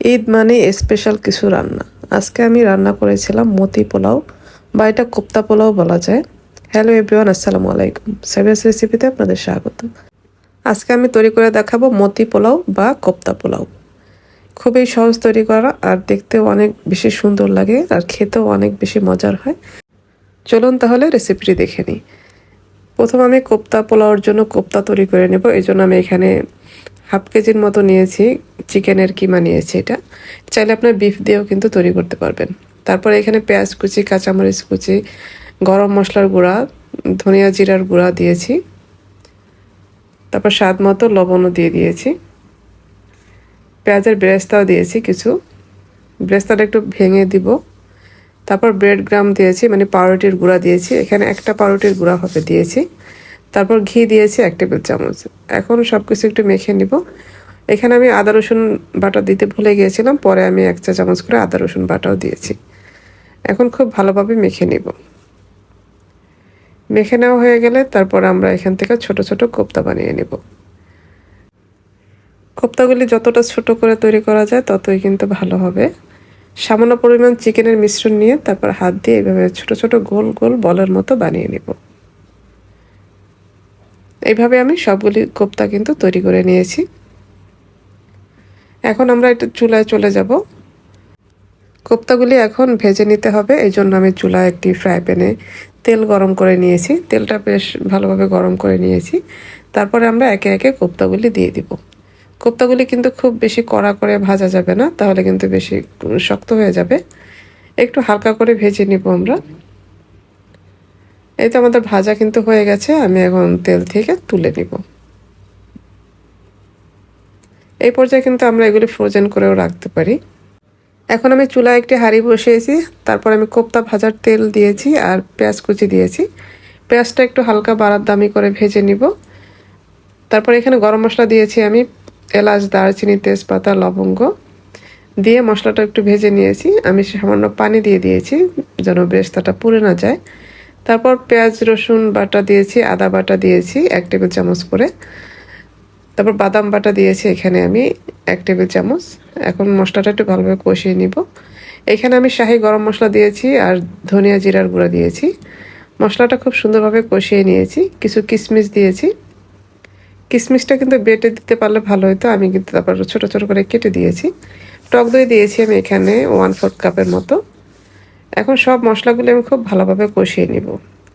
ঈদ মানে স্পেশাল কিছু রান্না। আজকে আমি রান্না করেছিলাম মতি পোলাও বা এটা কোপ্তা পোলাও বলা যায়। হ্যালো এভরিওয়ান আসসালামু আলাইকুম। সার্ভিস রেসিপিতে আপনাদের স্বাগত আজকে আমি তৈরি করে দেখাবো মতি পোলাও বা কোপ্তা পোলাও। খুবই সহজ তৈরি করা আর দেখতেও অনেক বেশি সুন্দর লাগে আর খেতেও অনেক বেশি মজার হয়। চলুন তাহলে রেসিপিটি দেখে নিই। প্রথম আমি কোপ্তা পোলাওর জন্য কোপ্তা তৈরি করে নেব। এই জন্য আমি এখানে হাফ কেজির মতো নিয়েছি, চিকেনের কিমা নিয়েছি এটা। চাইলে আপনার বিফ দিয়েও কিন্তু তৈরি করতে পারবেন। তারপরে এখানে পেঁয়াজ কুচি, কাঁচামরিচ কুচি, গরম মশলার গুঁড়া, ধনিয়া জিরার গুঁড়া দিয়েছি। তারপর স্বাদ মতো লবণও দিয়ে দিয়েছি। পেঁয়াজের ব্রেস্তাও দিয়েছি কিছু। ব্রেস্তাটা একটু ভেঙে দিব। তারপর ব্রেড গ্রাম দিয়েছি মানে পাউরুটির গুঁড়া দিয়েছি। এখানে একটা পাউরুটির গুঁড়া হবে দিয়েছি। তারপর ঘি দিয়েছি এক টেবিল চামচ। এখন সব কিছু একটু মেখে নিব। এখানে আমি আদা, রসুন বাটা দিতে ভুলে গিয়েছিলাম, পরে আমি এক চা চামচ করে আদা, রসুন বাটাও দিয়েছি। এখন খুব ভালোভাবে মেখে নিব। মেখে নেওয়া হয়ে গেলে তারপর আমরা এখান থেকে ছোট ছোট কোপ্তা বানিয়ে নেব। কোপ্তাগুলি যতটা ছোট করে তৈরি করা যায়, ততই কিন্তু ভালো হবে। সামান্য পরিমাণ চিকেনের মিশ্রণ নিয়ে তারপর হাত দিয়ে এইভাবে ছোট ছোট গোল গোল বলের মতো বানিয়ে নেব। এইভাবে আমি সবগুলি কোপ্তা কিন্তু তৈরি করে নিয়েছি। এখন আমরা একটু চুলায় চলে যাব। কোপ্তাগুলি এখন ভেজে নিতে হবে, এই জন্য আমি চুলায় একটি ফ্রাই প্যানে তেল গরম করে নিয়েছি। তেলটা বেশ ভালোভাবে গরম করে নিয়েছি। তারপরে আমরা একে একে কোপ্তাগুলি দিয়ে দিব। কোপ্তাগুলি কিন্তু খুব বেশি কড়া করে ভাজা যাবে না, তাহলে কিন্তু বেশি শক্ত হয়ে যাবে। একটু হালকা করে ভেজে নিব আমরা। এই তো আমাদের ভাজা কিন্তু হয়ে গেছে, আমি এখন তেল থেকে তুলে নিব। এই পর্যায়ে কিন্তু আমরা এগুলি ফ্রোজেন করেও রাখতে পারি। এখন আমি চুলায় একটি হাঁড়ি বসিয়েছি, তারপর আমি কোপ্তা ভাজার তেল দিয়েছি আর পেঁয়াজ কুচি দিয়েছি। পেঁয়াজটা একটু হালকা বাড়ার দামি করে ভেজে নিব। তারপর এখানে গরম মশলা দিয়েছি আমি এলাচ, দারচিনি, তেজপাতা, লবঙ্গ। দিয়ে মশলাটা একটু ভেজে নিয়েছি। আমি সামান্য পানি দিয়ে দিয়েছি যেন বেস্তাটা পুড়ে না যায়। তারপর পেঁয়াজ, রসুন বাটা দিয়েছি, আদা বাটা দিয়েছি, এক টেবিল চামচ করে। তারপর বাদাম বাটা দিয়েছি এখানে আমি এক টেবিল চামচ। এখন মশলাটা একটু ভালোভাবে কষিয়ে নিব। এখানে আমি শাহি গরম মশলা দিয়েছি আর ধনিয়া জিরার গুঁড়া দিয়েছি। মশলাটা খুব সুন্দরভাবে কষিয়ে নিয়েছি। কিছু কিশমিশ দিয়েছি। কিশমিশটা কিন্তু বেটে দিতে পারলে ভালো হতো আমি কিন্তু তারপর ছোটো ছোটো করে কেটে দিয়েছি। টক দই দিয়েছি আমি এখানে ওয়ান ফোর্থ কাপের মতো। এখন সব মশলাগুলি আমি খুব ভালোভাবে কষিয়ে নিব।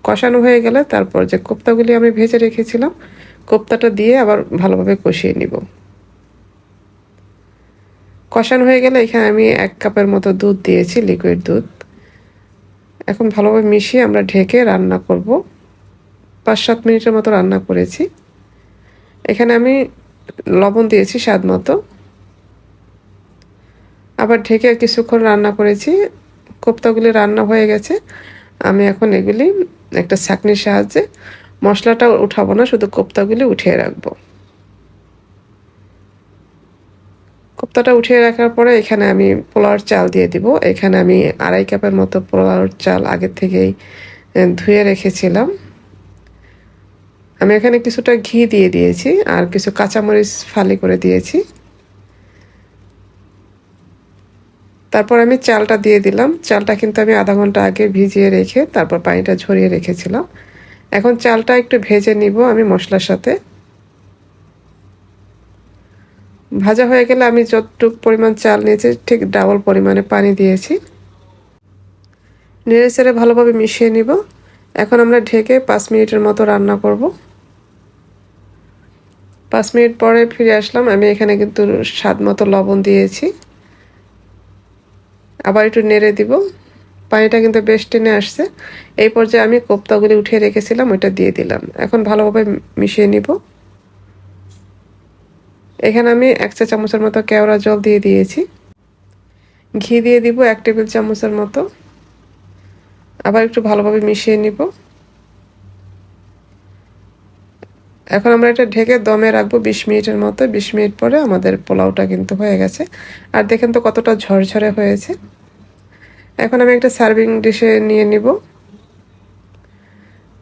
কষানো হয়ে গেলে তারপর যে কোপ্তাগুলি আমি ভেজে রেখেছিলাম, কোপ্তাটা দিয়ে আবার ভালোভাবে কষিয়ে নিব। কষানো হয়ে গেলে এখানে আমি এক কাপের মতো দুধ দিয়েছি লিকুইড দুধ। এখন ভালোভাবে মিশিয়ে আমরা ঢেকে রান্না করব। পাঁচ সাত মিনিটের মতো রান্না করেছি। এখানে আমি লবণ দিয়েছি স্বাদ মতো। আবার ঢেকে কিছুক্ষণ রান্না করেছি। কোপ্তাগুলি রান্না হয়ে গেছে। আমি এখন এগুলি একটা ছাকনির সাহায্যে মশলাটা উঠাবো না, শুধু কোপ্তাগুলি উঠিয়ে রাখব। কোপ্তাটা উঠিয়ে রাখার পরে এখানে আমি পোলাওর চাল দিয়ে দিব। এখানে আমি আড়াই কাপের মতো পোলাওর চাল আগে থেকেই ধুয়ে রেখেছিলাম। আমি এখানে কিছুটা ঘি দিয়ে দিয়েছি আর কিছু কাঁচামরিচ ফালি করে দিয়েছি। তারপর আমি চালটা দিয়ে দিলাম। চালটা কিন্তু আমি আধা ঘণ্টা আগে ভিজিয়ে রেখে তারপর পানিটা ঝরিয়ে রেখেছিলাম। এখন চালটা একটু ভেজে নিব আমি মশলার সাথে। ভাজা হয়ে গেলে আমি যতটুকু পরিমাণ চাল নিয়েছি, ঠিক ডাবল পরিমাণে পানি দিয়েছি। নেড়ে চেড়ে ভালোভাবে মিশিয়ে নিব। এখন আমরা ঢেকে পাঁচ মিনিটের মতো রান্না করব। পাঁচ মিনিট পরে ফিরে আসলাম। আমি এখানে কিন্তু স্বাদ মতো লবণ দিয়েছি। আবার একটু নেড়ে দিব। পানিটা কিন্তু বেশ টেনে আসছে। এই পর্যায়ে আমি কোপ্তাগুলি উঠিয়ে রেখেছিলাম, ওইটা দিয়ে দিলাম। এখন ভালোভাবে মিশিয়ে নিব। এখানে আমি এক চা চামচের মতো কেওড়া জল দিয়ে দিয়েছি। ঘি দিয়ে দিব এক টেবিল চামচের মতো। আবার একটু ভালোভাবে মিশিয়ে নিব। এখন আমরা এটা ঢেকে দমে রাখব বিশ মিনিটের মতো। বিশ মিনিট পরে আমাদের পোলাওটা কিন্তু হয়ে গেছে। আর দেখেন তো কতটা ঝরঝরে হয়েছে। এখন আমি একটা সার্ভিং ডিশে নিয়ে নিব।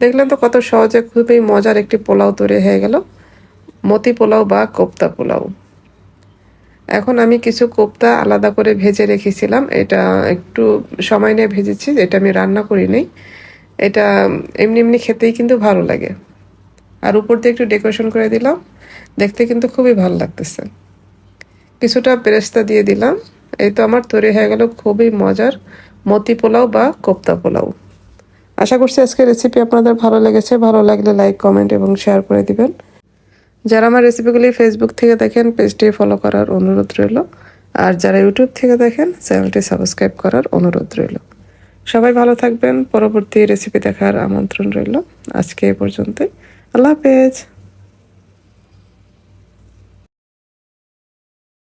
দেখলেন তো কত সহজে খুবই মজার একটি পোলাও তৈরি হয়ে গেল। মতি পোলাও বা কোপ্তা পোলাও। এখন আমি কিছু কোপ্তা আলাদা করে ভেজে রেখেছিলাম। এটা একটু সময় নিয়ে ভেজেছি এটা আমি রান্না করি নাই। এটা এমনি এমনি খেতেই কিন্তু ভালো লাগে। আর উপর দিয়ে একটু ডেকোরেশন করে দিলাম। দেখতে কিন্তু খুবই ভালো লাগতেছে। কিছুটা পেরেস্তা দিয়ে দিলাম। এই তো আমার তৈরি হয়ে গেল খুবই মজার মতি পোলাও বা কোপ্তা পোলাও। আশা করছি আজকে রেসিপি আপনাদের ভালো লেগেছে। ভালো লাগলে লাইক কমেন্ট এবং শেয়ার করে দিবেন। যারা আমার রেসিপিগুলি ফেসবুক থেকে দেখেন পেজটি ফলো করার অনুরোধ রইল। আর যারা ইউটিউব থেকে দেখেন চ্যানেলটি সাবস্ক্রাইব করার অনুরোধ রইল। সবাই ভালো থাকবেন। পরবর্তী রেসিপি দেখার আমন্ত্রণ রইল। আজকে এই পর্যন্তই। আল্লাহ হাফেজ।